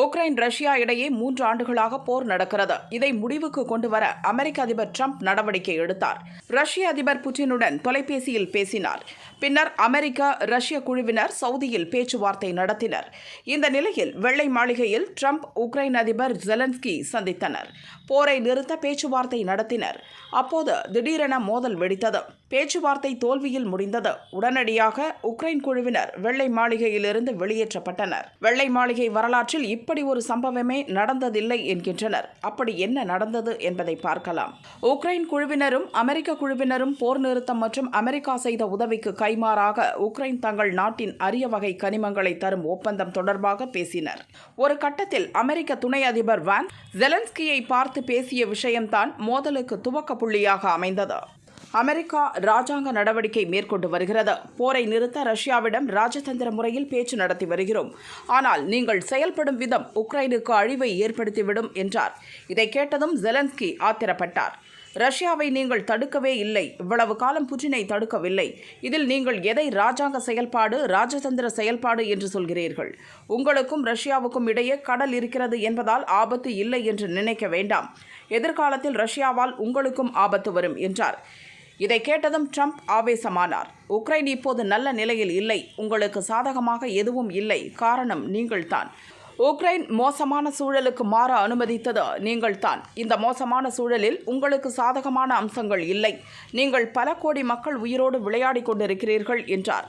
Ukraine Russia இடையே மூன்று ஆண்டுகளாக போர் நடக்கிறது. இதை முடிவுக்கு கொண்டு வர அமெரிக்க அதிபர் ட்ரம்ப் நடவடிக்கை எடுத்தார். ரஷ்ய அதிபர் புட்டினுடன் தொலைபேசியில் பேசினார். பின்னர் அமெரிக்க ரஷ்ய குழுவினர் சவுதியில் பேச்சுவார்த்தை நடத்தினர். இந்த நிலையில் வெள்ளை மாளிகையில் ட்ரம்ப் உக்ரைன் அதிபர் ஜெலன்ஸ்கி சந்தித்தனர். போரை நிறுத்த பேச்சுவார்த்தை நடத்தினர். அப்போது திடீரென மோதல் வெடித்தது. பேச்சுவார்த்தை தோல்வியில் முடிந்தது. உடனடியாக உக்ரைன் குழுவினர் வெள்ளை மாளிகையிலிருந்து வெளியேற்றப்பட்டனர். வெள்ளை மாளிகை வரலாற்றில் இப்படி ஒரு சம்பவமே நடந்ததில்லை என்கின்றனர். அப்படி என்ன நடந்தது என்பதை பார்க்கலாம். உக்ரைன் குழுவினரும் அமெரிக்க குழுவினரும் போர் நிறுத்தம் மற்றும் அமெரிக்கா செய்த உதவிக்கு கைமாறாக உக்ரைன் தங்கள் நாட்டின் அரிய வகை கனிமங்களை தரும் ஒப்பந்தம் தொடர்பாக பேசினர். ஒரு கட்டத்தில் அமெரிக்க துணை அதிபர் வான் ஜெலன்ஸ்கியை பார்த்து பேசிய விஷயம்தான் மோதலுக்கு துவக்க புள்ளியாக அமைந்தது. அமெரிக்கா ராஜாங்க நடவடிக்கை மேற்கொண்டு வருகிறது. போரை நிறுத்த ரஷ்யாவிடம் ராஜதந்திர முறையில் பேச்சு நடத்தி வருகிறோம். ஆனால் நீங்கள் செயல்படும் விதம் உக்ரைனுக்கு அழிவை ஏற்படுத்திவிடும் என்றார். இதை கேட்டதும் ஜெலன்ஸ்கி ஆத்திரப்பட்டார். ரஷ்யாவை நீங்கள் தடுக்கவே இல்லை. இவ்வளவு காலம் புட்டினை தடுக்கவில்லை. இதில் நீங்கள் எதை ராஜாங்க செயல்பாடு ராஜதந்திர செயல்பாடு என்று சொல்கிறீர்கள்? உங்களுக்கும் ரஷ்யாவுக்கும் இடையே கடல் இருக்கிறது என்பதால் ஆபத்து இல்லை என்று நினைக்க வேண்டாம். எதிர்காலத்தில் ரஷ்யாவால் உங்களுக்கும் ஆபத்து வரும் என்றார். இதை கேட்டதும் ட்ரம்ப் ஆவேசமானார். உக்ரைன் இப்போது நல்ல நிலையில் இல்லை. உங்களுக்கு சாதகமாக எதுவும் இல்லை. காரணம் நீங்கள்தான். உக்ரைன் மோசமான சூழலுக்கு மாற அனுமதித்தது நீங்கள்தான். இந்த மோசமான சூழலில் உங்களுக்கு சாதகமான அம்சங்கள் இல்லை. நீங்கள் பல கோடி மக்கள் உயிரோடு விளையாடிக் கொண்டிருக்கிறீர்கள் என்றார்.